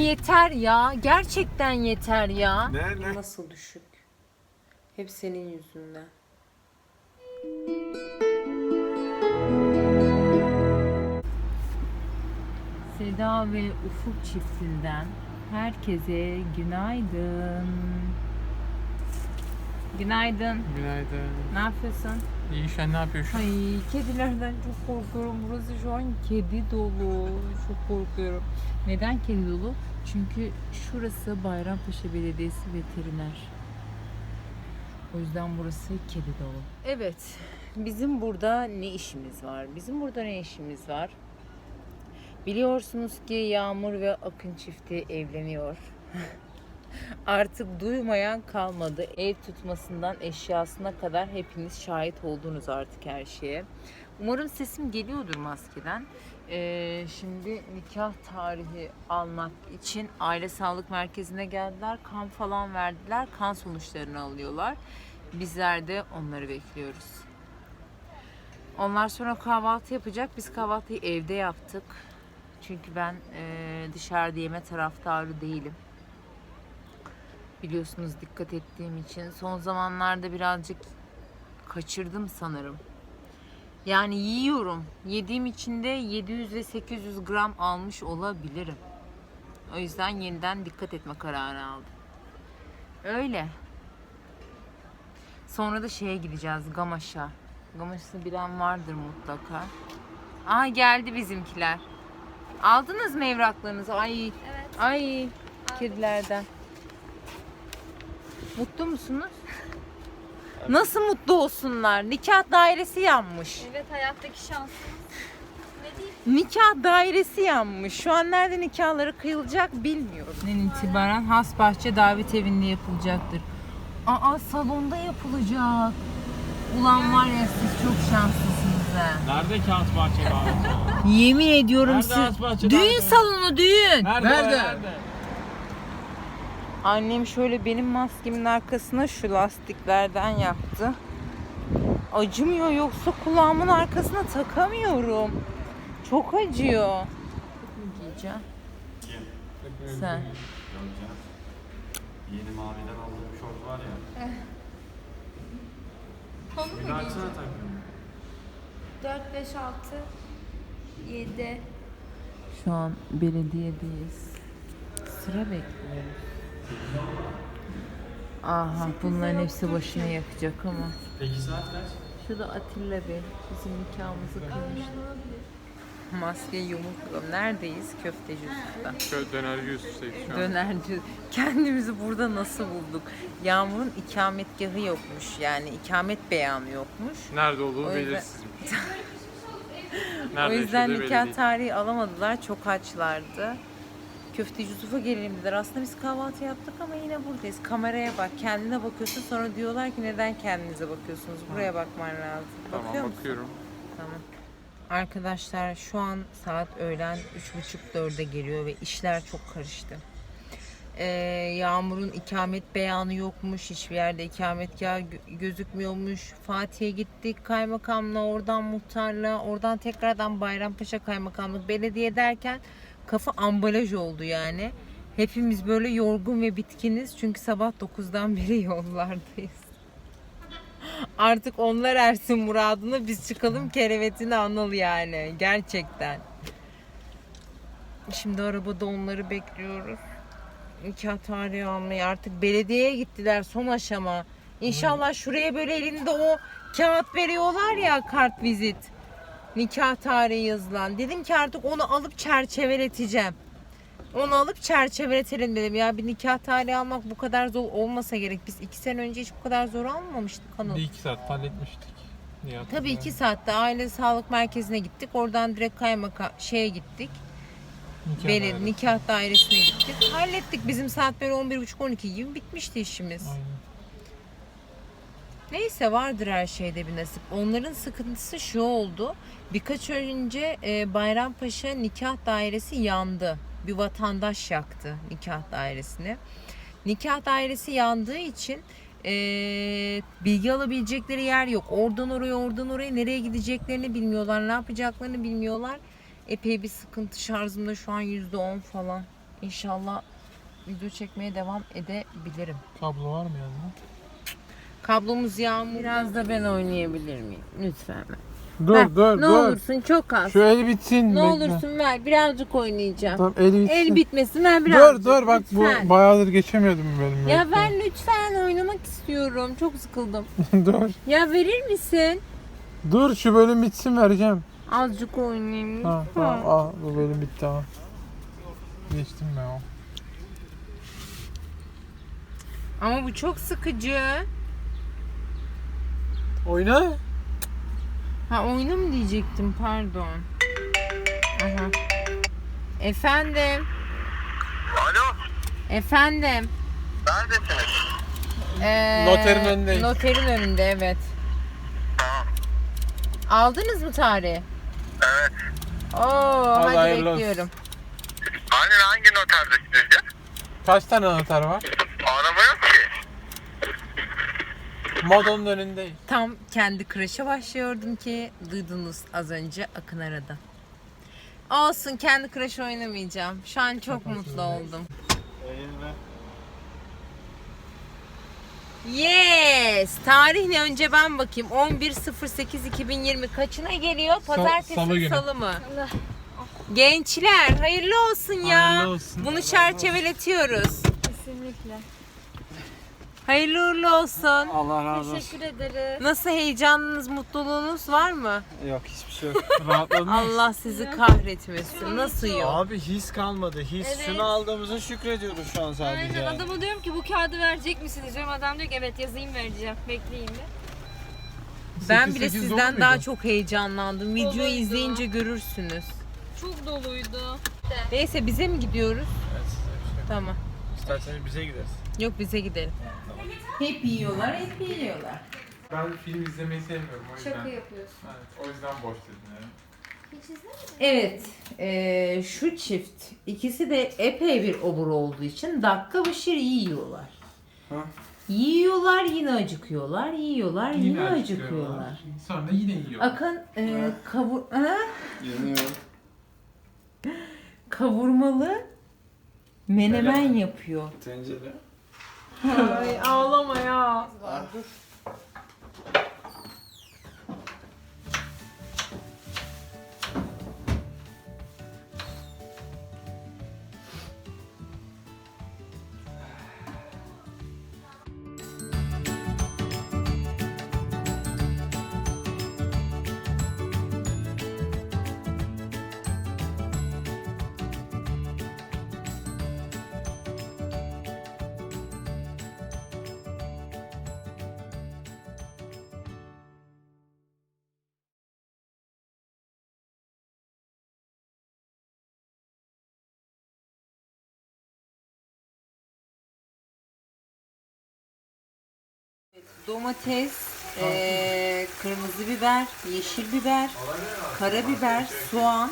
yeter ya. Gerçekten yeter ya. Ne ne? Nasıl düşük? Hep senin yüzünden. Seda ve Ufuk çiftinden herkese günaydın. Günaydın. Günaydın. Ne yapıyorsun? İyi sen ne yapıyorsun? Ay kedilerden çok korkuyorum. Burası şu an kedi dolu. Çok korkuyorum. Neden kedi dolu? Çünkü şurası Bayrampaşa Belediyesi veteriner. O yüzden burası kedi dolu. Evet. Bizim burada ne işimiz var? Bizim burada ne işimiz var? Biliyorsunuz ki Yağmur ve Akın çifti evleniyor. Artık duymayan kalmadı. Ev tutmasından eşyasına kadar hepiniz şahit oldunuz artık her şeye. Umarım sesim geliyordur maskeden. Ee, şimdi nikah tarihi almak için aile sağlık merkezine geldiler. Kan falan verdiler. Kan sonuçlarını alıyorlar. Bizler de onları bekliyoruz. Onlar sonra kahvaltı yapacak. Biz kahvaltıyı evde yaptık. Çünkü ben e, dışarıda yeme taraftarı değilim biliyorsunuz dikkat ettiğim için son zamanlarda birazcık kaçırdım sanırım. Yani yiyorum. Yediğim için de 700 ve 800 gram almış olabilirim. O yüzden yeniden dikkat etme kararı aldım. Öyle. Sonra da şeye gideceğiz Gamaş'a. Gamaş'ı bilen vardır mutlaka. Aa geldi bizimkiler. Aldınız mı evraklarınızı? Ay. Evet. Ay. Kedilerden. Mutlu musunuz? Nasıl mutlu olsunlar? Nikah dairesi yanmış. Evet hayattaki şansımız. Ne diyeyim? Nikah dairesi yanmış. Şu an nerede nikahları kıyılacak bilmiyorum. Ne itibaren Hasbahçe davet evinde yapılacaktır. Aa salonda yapılacak. Ulan var ya siz çok şanslısınız ha. Nerede kağıt bahçe abi? Yemin ediyorum Nerede siz. Hasbahçe Düğün daveti? salonu düğün. Nerede? Nerede? Annem şöyle benim maskemin arkasına şu lastiklerden yaptı. Acımıyor yoksa kulağımın arkasına takamıyorum. Çok acıyor. Giyeceğim. Sen. Yeni maviden aldığım şort var ya. Onu mu giyeceğim? açsana takıyorum. 4, 5, 6, 7. Şu an belediyedeyiz. Sıra bekliyoruz. Aha bunların hepsi başını yakacak ama. Peki saat kaç? Şurada Atilla Bey bizim nikahımızı kıymıştı. Maske yumruk. Neredeyiz? Köfteci Yusuf'ta. Şöyle dönerci şu an. Dönerci. Kendimizi burada nasıl bulduk? Yağmur'un ikametgahı yokmuş. Yani ikamet beyanı yokmuş. Nerede olduğu O yüzden- belirsizmiş. o yüzden nikah tarihi alamadılar. Çok açlardı. Köfteci Yusuf'a gelelim dediler. Aslında biz kahvaltı yaptık ama yine buradayız. Kameraya bak. Kendine bakıyorsun. Sonra diyorlar ki neden kendinize bakıyorsunuz? Buraya bakman lazım. Bakıyor Tamam musun? bakıyorum. Tamam. Arkadaşlar şu an saat öğlen 3.30-4'e geliyor ve işler çok karıştı. Ee, Yağmur'un ikamet beyanı yokmuş. Hiçbir yerde ikametgah gö- gözükmüyormuş. Fatih'e gittik kaymakamla, oradan muhtarla, oradan tekrardan Bayrampaşa kaymakamlık belediye derken kafa ambalaj oldu yani. Hepimiz böyle yorgun ve bitkiniz çünkü sabah 9'dan beri yollardayız. Artık onlar ersin muradına biz çıkalım kerevetini anıl yani. Gerçekten. Şimdi arabada onları bekliyoruz. Nikah tarihi almayı artık belediyeye gittiler son aşama. İnşallah şuraya böyle elinde o kağıt veriyorlar ya kart vizit. Nikah tarihi yazılan. Dedim ki artık onu alıp çerçeveleteceğim. Onu alıp çerçeveletelim dedim. Ya bir nikah tarihi almak bu kadar zor olmasa gerek. Biz iki sene önce hiç bu kadar zor almamıştık Anıl. Bir iki saat halletmiştik. Niye Tabii iki saatte aile sağlık merkezine gittik. Oradan direkt kaymaka şeye gittik. Beli, nikah dairesine gittik. Hallettik. Bizim saat böyle 11.30-12 gibi bitmişti işimiz. Neyse vardır her şeyde bir nasip. Onların sıkıntısı şu oldu. Birkaç önce e, Bayrampaşa nikah dairesi yandı. Bir vatandaş yaktı nikah dairesini. Nikah dairesi yandığı için e, bilgi alabilecekleri yer yok. Oradan oraya oradan oraya nereye gideceklerini bilmiyorlar. Ne yapacaklarını bilmiyorlar. Epey bir sıkıntı şarjımda şu an %10 falan. İnşallah video çekmeye devam edebilirim. Kablo var mı yanında? Kablomuz yağmur. Biraz da ben oynayabilir miyim? Lütfen. Dur Ver. dur ne dur. olursun çok az. Şu el bitsin. ne bekle. olursun ver. Birazcık oynayacağım. Tamam el bitsin. El bitmesin ver birazcık. Dur dur bak lütfen. bu bayağıdır geçemiyordum bölümü. Ya ver lütfen oynamak istiyorum. Çok sıkıldım. dur. Ya verir misin? Dur şu bölüm bitsin vereceğim. Azıcık oynayayım. Ha, tamam al bu bölüm bitti tamam. Geçtim ben o. Ama bu çok sıkıcı. Oyna. Ha oyunu mu diyecektim pardon. Aha. Efendim. Alo, Efendim. neredesiniz? Ee, Noterin önündeyiz. Noterin önünde evet. Tamam. Aldınız mı tarihi? Evet. Oo hadi, hayırlı olsun. bekliyorum. Hani hangi noterde sizce? Kaç tane anahtar var? Araba yok ki. Modonun önündeyiz. Tam kendi kreşe başlıyordum ki duydunuz az önce Akın aradı. Olsun kendi kreş oynamayacağım. Şu an çok mutlu oldum. Yes! Tarih ne önce ben bakayım. 11.08.2020 kaçına geliyor? Pazartesi salı mi, günü. salı mı? Gençler hayırlı olsun ya. Hayırlı olsun. Bunu çerçeveletiyoruz. Kesinlikle. Hayırlı uğurlu olsun. Allah razı olsun. Teşekkür ederiz. Nasıl heyecanınız, mutluluğunuz var mı? Yok hiçbir şey yok. Rahatladın mı? Allah sizi kahretmesin. Nasıl yok? Abi his kalmadı. His. Evet. Şunu aldığımıza şükrediyoruz şu an sadece. Aynen adama diyorum ki bu kağıdı verecek misiniz diyorum. Adam diyor ki evet yazayım vereceğim. Bekleyin de. Ben bile 8-8 dolu sizden muydu? daha çok heyecanlandım. Videoyu Doluydu. izleyince görürsünüz. Çok doluydu. Neyse bize mi gidiyoruz? Tamam. İsterseniz bize gideriz. Yok bize gidelim. Hep yiyorlar, hep yiyorlar. Ben film izlemeyi sevmiyorum o yüzden. Şaka yapıyorsun. Evet, o yüzden boş dedim yani. Hiç izlemedin Evet, eee, şu çift ikisi de epey bir obur olduğu için dakika başı yiyorlar. Ha? Yiyorlar yine acıkıyorlar, yiyorlar yine, acıkıyorlar. Sonra yine yiyor. Akın eee kavur ha? Yemiyorum. kavurmalı menemen yapıyor. Tencere. Ay ağlama ya. Domates, eee, kırmızı biber, yeşil biber, karabiber, soğan,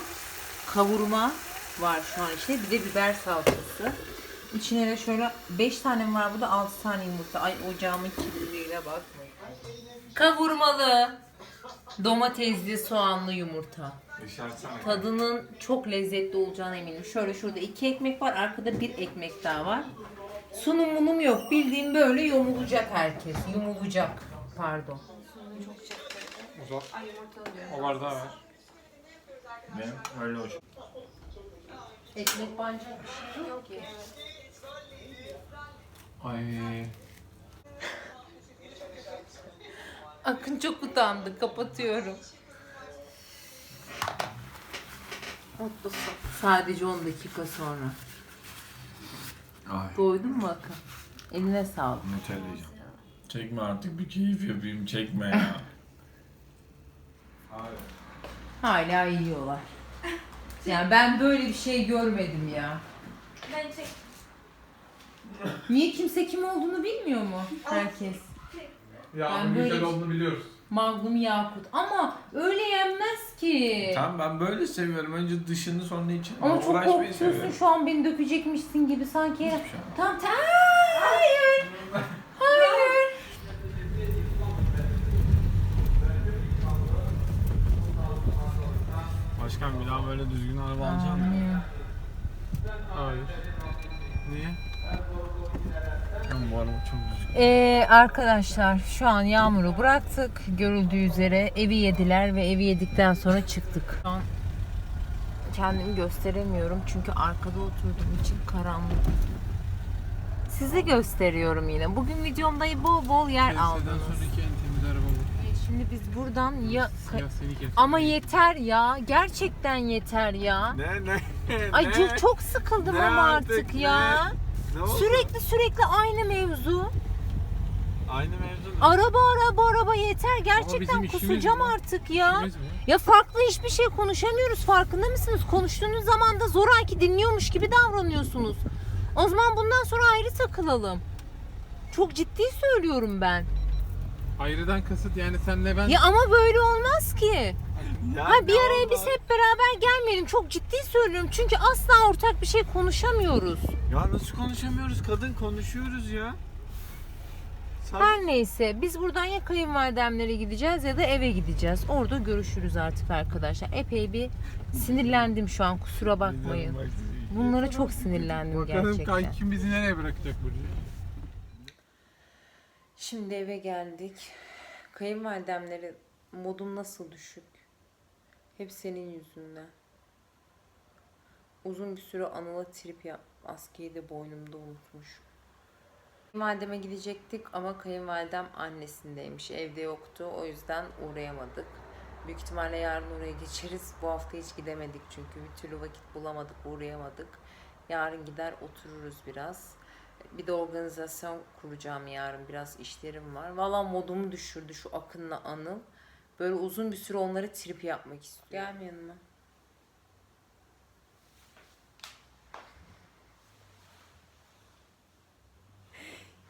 kavurma var şu an işte. Bir de biber salçası. İçine de şöyle 5 tane mi var burada 6 tane yumurta. Ay ocağımın kirliliğine bakmayın. Kavurmalı, domatesli, soğanlı yumurta. Tadının çok lezzetli olacağına eminim. Şöyle şurada iki ekmek var. Arkada bir ekmek daha var. Sunum munum yok. Bildiğim böyle yumulacak herkes. Yumulacak. Pardon. Uzat. O bardağı ver. Benim öyle hoş. Ekmek bancak bir şey yok ki. Ay. Akın çok utandı. Kapatıyorum. Mutlusun. Sadece 10 dakika sonra. Ay. Doydun mu Akın? Eline sağlık. Söyleyeceğim? Çekme artık bir keyif yapayım çekme ya. Hala yiyorlar. Yani ben böyle bir şey görmedim ya. Ben çek. Niye kimse kim olduğunu bilmiyor mu herkes? Ya Ben onun böyle- güzel olduğunu biliyoruz. Magnum Yakut. Ama öyle yenmez ki. Tamam ben böyle seviyorum. Önce dışını sonra içini. Ama Ben çok seviyorum. şu an beni dökecekmişsin gibi sanki. Şey. Tamam tamam. Hayır. Hayır. Başkan bir daha böyle düzgün araba alacaksın. Amin. Hayır. Niye? Bu araba çok düzgün. Ee, arkadaşlar şu an Yağmur'u bıraktık. Görüldüğü üzere evi yediler ve evi yedikten sonra çıktık. Şu an kendimi gösteremiyorum çünkü arkada oturduğum için karanlık. Sizi gösteriyorum yine. Bugün videomda bol bol yer Piyaseden aldınız. sonraki en temiz araba bu. Ee, Şimdi biz buradan ya... Siyah seni. Ama yeter ya. Gerçekten yeter ya. Ne ne? Ay ne? çok, sıkıldım Ne ama artık, artık ya. Ne oldu? Sürekli sürekli aynı mevzu. Aynı mevzu mu? Araba araba araba yeter. Gerçekten bizim işimiz kusacağım artık ya. İşimiz mi? Ya farklı hiçbir şey konuşamıyoruz. Farkında mısınız? Konuştuğunuz zaman da zoraki dinliyormuş gibi davranıyorsunuz. O zaman bundan sonra ayrı takılalım. Çok ciddi söylüyorum ben. Ayrıdan kasıt yani senle ben... Ya ama böyle olmaz ki. Ya Ha bir araya oldu? biz hep beraber gelmeyelim. Çok ciddi söylüyorum. Çünkü asla ortak bir şey konuşamıyoruz. Ya nasıl konuşamıyoruz? Kadın konuşuyoruz ya. Sen... Her neyse biz buradan ya kayınvalidemlere gideceğiz ya da eve gideceğiz. Orada görüşürüz artık arkadaşlar. Epey bir sinirlendim şu an kusura bakmayın. Bunlara çok sinirlendim Bakalım gerçekten. kankim bizi nereye bırakacak Burcu? Şimdi eve geldik. Kayınvalidemleri modum nasıl düşük? Hep senin yüzünden. Uzun bir süre Anıl'a trip yap. Askeyi de boynumda unutmuş. Kayınvalideme gidecektik ama kayınvalidem annesindeymiş. Evde yoktu. O yüzden uğrayamadık. Büyük ihtimalle yarın oraya geçeriz. Bu hafta hiç gidemedik çünkü bir türlü vakit bulamadık, uğrayamadık. Yarın gider otururuz biraz. Bir de organizasyon kuracağım yarın. Biraz işlerim var. Valla modumu düşürdü şu Akın'la Anıl. Böyle uzun bir süre onları trip yapmak istiyorum. Gelme yanıma.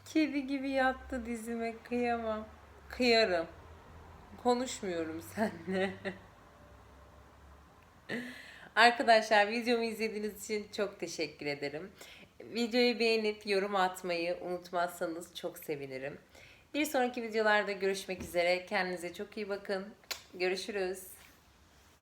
Kedi gibi yattı dizime kıyamam. Kıyarım. Konuşmuyorum seninle. Arkadaşlar videomu izlediğiniz için çok teşekkür ederim. Videoyu beğenip yorum atmayı unutmazsanız çok sevinirim. Bir sonraki videolarda görüşmek üzere. Kendinize çok iyi bakın. Görüşürüz.